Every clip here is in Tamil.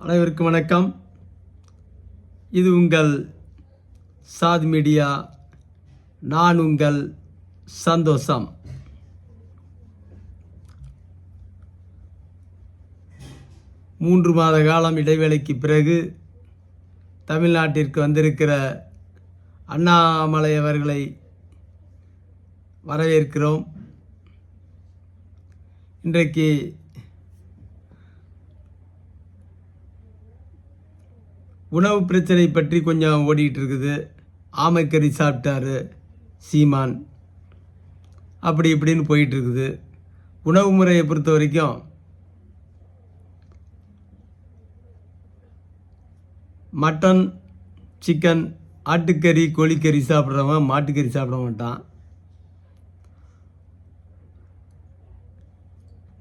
அனைவருக்கும் வணக்கம். இது உங்கள் சாத் மீடியா நான் உங்கள் சந்தோஷம். மூன்று மாத காலம் இடைவேளைக்கு பிறகு தமிழ்நாட்டிற்கு வந்திருக்கிற அண்ணாமலை அவர்களை வரவேற்கிறோம். இன்றைக்கு உணவு பிரச்சனை பற்றி கொஞ்சம் ஓடிக்கிட்டு இருக்குது ஆமைக்கறி சாப்பிட்டாரு சீமான். அப்படி இப்படின்னு போயிட்டு இருக்குது உணவு முறையை பொறுத்த வரைக்கும் மட்டன் சிக்கன் ஆட்டுக்கறி கோழிக்கறி சாப்பிட்றவன் மாட்டுக்கறி சாப்பிட மாட்டான்.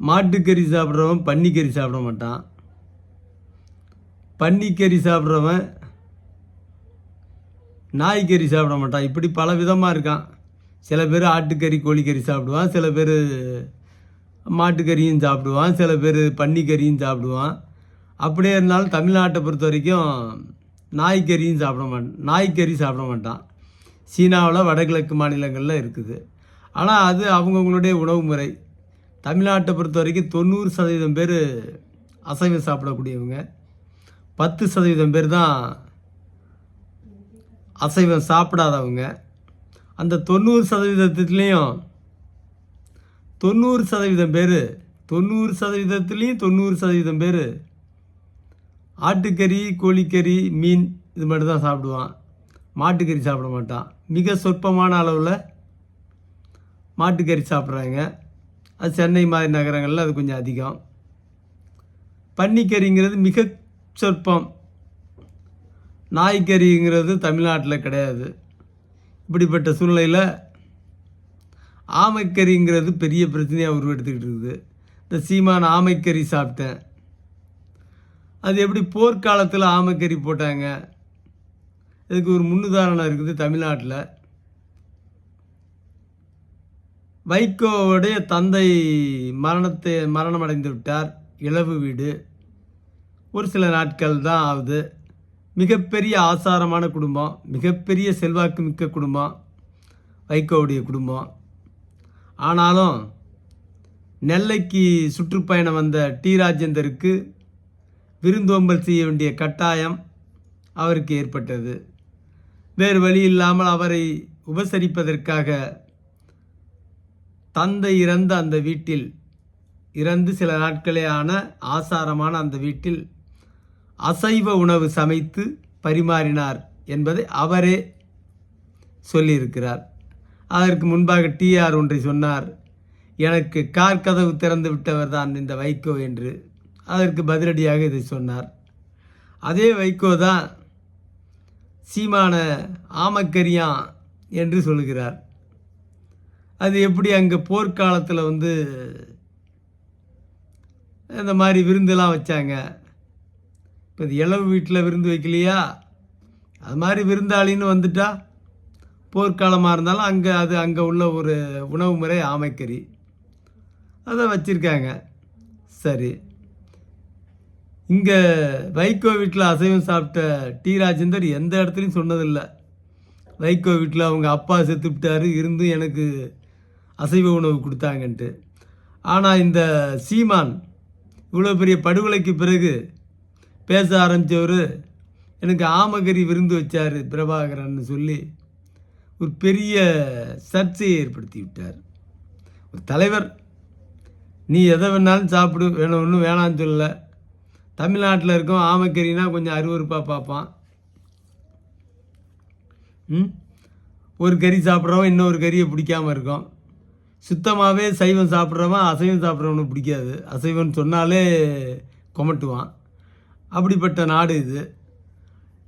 மாட்டுக்கறி சாப்பிட்றவன் பன்னிக்கறி சாப்பிட மாட்டான். பன்னிக்கறி சாப்பிட்றவன் நாய்க்கறி சாப்பிட மாட்டான். இப்படி பல விதமாக இருக்கான். சில பேர் ஆட்டுக்கறி கோழிக்கறி சாப்பிடுவான். சில பேர் மாட்டுக்கறியும் சாப்பிடுவான். சில பேர் பன்னிக்கறியும் சாப்பிடுவான். அப்படியே இருந்தாலும் தமிழ்நாட்டை பொறுத்த வரைக்கும் நாய்க்கறியும் சாப்பிட மாட்டான் நாய்க்கறி சாப்பிட மாட்டான். சீனாவில் வடகிழக்கு மாநிலங்களில் இருக்குது. ஆனால் அது அவங்கவுங்களுடைய உணவு முறை. தமிழ்நாட்டை பொறுத்த வரைக்கும் தொண்ணூறு சதவீதம் பேர் அசைவம் சாப்பிடக்கூடியவங்க. பத்து சதவீதம் பேர் தான் அசைவம் சாப்பிடாதவங்க. அந்த தொண்ணூறு சதவீதத்துலேயும் தொண்ணூறு சதவீதம் பேர் தொண்ணூறு சதவீதத்துலேயும் தொண்ணூறு சதவீதம் பேர் ஆட்டுக்கறி கோழிக்கறி மீன் இது மட்டும் தான் சாப்பிடுவான். மாட்டுக்கறி சாப்பிட மாட்டான். மிக சொற்பமான அளவில் மாட்டுக்கறி சாப்பிட்றாங்க. அது சென்னை மாதிரி நகரங்களில் அது கொஞ்சம் அதிகம். பன்னிக்கறிங்கிறது மிக சொற்பம். நாய்க்கறிங்கிறது தமிழ்நாட்டில் கிடையாது. இப்படிப்பட்ட சூழ்நிலையில் ஆமைக்கறிங்கிறது பெரிய பிரச்சனையாக உருவெடுத்துக்கிட்டு இருக்குது இந்த சீமான ஆமைக்கறி சாப்பிட்டேன். அது எப்படி போர்க்காலத்தில் ஆமைக்கறி போட்டாங்க? இதுக்கு ஒரு முன்னுதாரணம் இருக்குது தமிழ்நாட்டில். வைகோவுடைய தந்தை மரணத்தை மரணம் அடைந்து விட்டார். இழவு வீடு. ஒரு சில நாட்கள் தான் ஆகுது. மிகப்பெரிய ஆசாரமான குடும்பம் மிகப்பெரிய செல்வாக்கு மிக்க குடும்பம் வைகோவுடைய குடும்பம். ஆனாலும் நெல்லைக்கு சுற்றுப்பயணம் வந்த டி. ராஜேந்தருக்கு விருந்தோம்பல் செய்ய வேண்டிய கட்டாயம் அவருக்கு ஏற்பட்டது. வேறு வழி இல்லாமல் அவரை உபசரிப்பதற்காக தந்தை இறந்த அந்த வீட்டில் இறந்து சில நாட்களே ஆன ஆசாரமான அந்த வீட்டில் அசைவ உணவு சமைத்து பரிமாறினார் என்பதை அவரே சொல்லியிருக்கிறார். அதற்கு முன்பாக டிஆர் ஒன்றை சொன்னார் எனக்கு கார் கதவு திறந்து விட்டவர் தான் இந்த வைகோ என்று. அதற்கு பதிலடியாக இதை சொன்னார். அதே வைகோ தான் சீமான ஆமக்கரியான் என்று சொல்கிறார். அது எப்படி அங்கே போர்க்காலத்தில் வந்து இந்த மாதிரி விருந்தெல்லாம் வச்சாங்க? இப்போ இது இளவு வீட்டில் விருந்து வைக்கலையா? அது மாதிரி விருந்தாளின்னு வந்துட்டா? போர்க்காலமாக இருந்தாலும் அங்கே அது அங்கே உள்ள ஒரு உணவு முறை ஆமைக்கறி. அதை வச்சுருக்காங்க. சரி. இங்கே வைகோ வீட்டில் அசைவம் சாப்பிட்ட டி ராஜேந்தர் எந்த இடத்துலையும் சொன்னதில்லை. வைகோ வீட்டில் அவங்க அப்பா செத்துப்பிட்டாரு இருந்தும் எனக்கு அசைவ உணவு கொடுத்தாங்கன்ட்டு. ஆனால் இந்த சீமான் இவ்வளோ பெரிய படுகொலைக்கு பிறகு பேச ஆரம்பித்தவர் எனக்கு ஆமகரி விருந்து வச்சார் பிரபாகரன் சொல்லி ஒரு பெரிய சர்ச்சையை ஏற்படுத்தி விட்டார். ஒரு தலைவர் நீ எதை வேணாலும் சாப்பிடு வேணும் ஒன்றும் வேணான்னு சொல்லலை. தமிழ்நாட்டில் இருக்கோம் ஆமக்கறினா கொஞ்சம் அருவறுப்பாக பார்ப்பான். ம்? ஒரு கறி சாப்பிட்றவன் இன்னொரு கறியை பிடிக்காமல் இருக்கும் சுத்தமாகவே சைவம் சாப்பிட்றவன் அசைவம் சாப்பிட்றவனுக்கு பிடிக்காது. அசைவம்னு சொன்னாலே கொமட்டுவான். அப்படிப்பட்ட நாடு இது.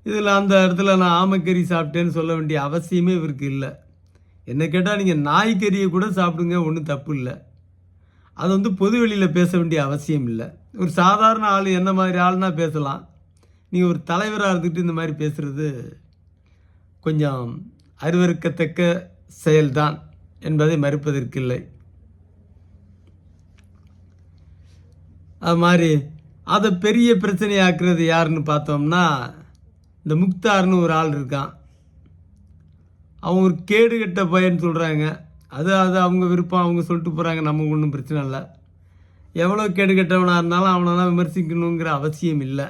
இதில் அந்த இடத்துல நான் ஆமைக்கறி சாப்பிட்டேன்னு சொல்ல வேண்டிய அவசியமே இவருக்கு இல்லை. என்ன கேட்டால் நீங்கள் நாய்க்கறியை கூட சாப்பிடுங்க ஒன்றும் தப்பு இல்லை. அது வந்து பொது வெளியில் பேச வேண்டிய அவசியம் இல்லை. ஒரு சாதாரண ஆள் என்ன மாதிரி ஆள்னா பேசலாம். நீங்கள் ஒரு தலைவராக இருந்துக்கிட்டு இந்த மாதிரி பேசுகிறது கொஞ்சம் அறிவறுக்கத்தக்க செயல்தான் என்பதை மறுப்பதற்கில்லை அது மாதிரி அதை பெரிய பிரச்சனையாக்குறது யாருன்னு பார்த்தோம்னா இந்த முக்தார்னு ஒரு ஆள் இருக்கான். அவன் ஒரு கேடு கெட்ட பையன் சொல்கிறாங்க அது அது அவங்க விருப்பம் அவங்க சொல்லிட்டு போகிறாங்க நமக்கு ஒன்றும் பிரச்சனை இல்லை. எவ்வளோ கேடு கெட்டவனாக இருந்தாலும் அவனெல்லாம் விமர்சிக்கணுங்கிற அவசியம் இல்லை.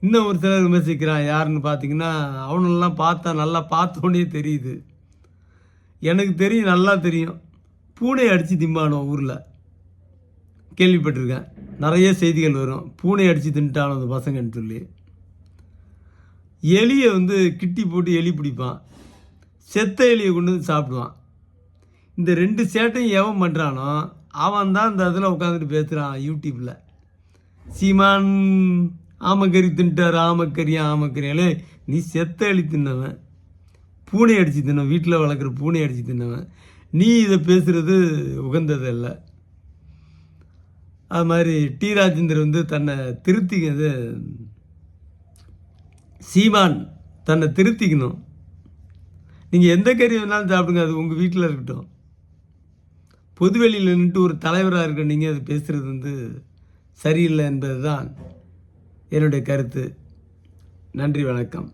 இன்னும் ஒரு சிலர் விமர்சிக்கிறான். யாருன்னு பார்த்தீங்கன்னா அவனெல்லாம் பார்த்தா நல்லா பார்த்தோன்னே தெரியுது. எனக்கு தெரியும் நல்லா தெரியும். பூனை அடித்து திம்பானோ ஊரில். கேள்விப்பட்டிருக்கேன். நிறைய செய்திகள் வரும். பூனை அடித்து தின்ட்டானோ அந்த பசங்கன்னு சொல்லி. எலியை வந்து கிட்டி போட்டு எலி பிடிப்பான். செத்த எலியை கொண்டு வந்து சாப்பிடுவான். இந்த ரெண்டு சேட்டையும் எவன் பண்ணுறானோ அவன் தான் இந்த இதில் உட்காந்துட்டு பேசுகிறான் யூடியூப்பில் சீமான் ஆமக்கறி தின்ட்டார் ஆமக்கறி ஆமக்கறியாலே நீ செத்த எலி தின்னவன். பூனை அடித்து தின்னவன். வீட்டில் வளர்க்குற பூனை அடித்து தின்னவன். நீ இதை பேசுகிறது உகந்தது இல்லை அது மாதிரி டி ராஜேந்தர் வந்து தன்னை திருத்திக்கிறது சீமான் தன்னை திருத்திக்கணும். நீங்கள் எந்த கறி வேணாலும் சாப்பிடுங்க அது உங்கள் வீட்டில் இருக்கட்டும். பொதுவெளியில் நின்றுட்டு ஒரு தலைவராக இருக்க நீங்கள் அது பேசுகிறது வந்து சரியில்லை என்பது தான் என்னுடைய கருத்து. நன்றி வணக்கம்.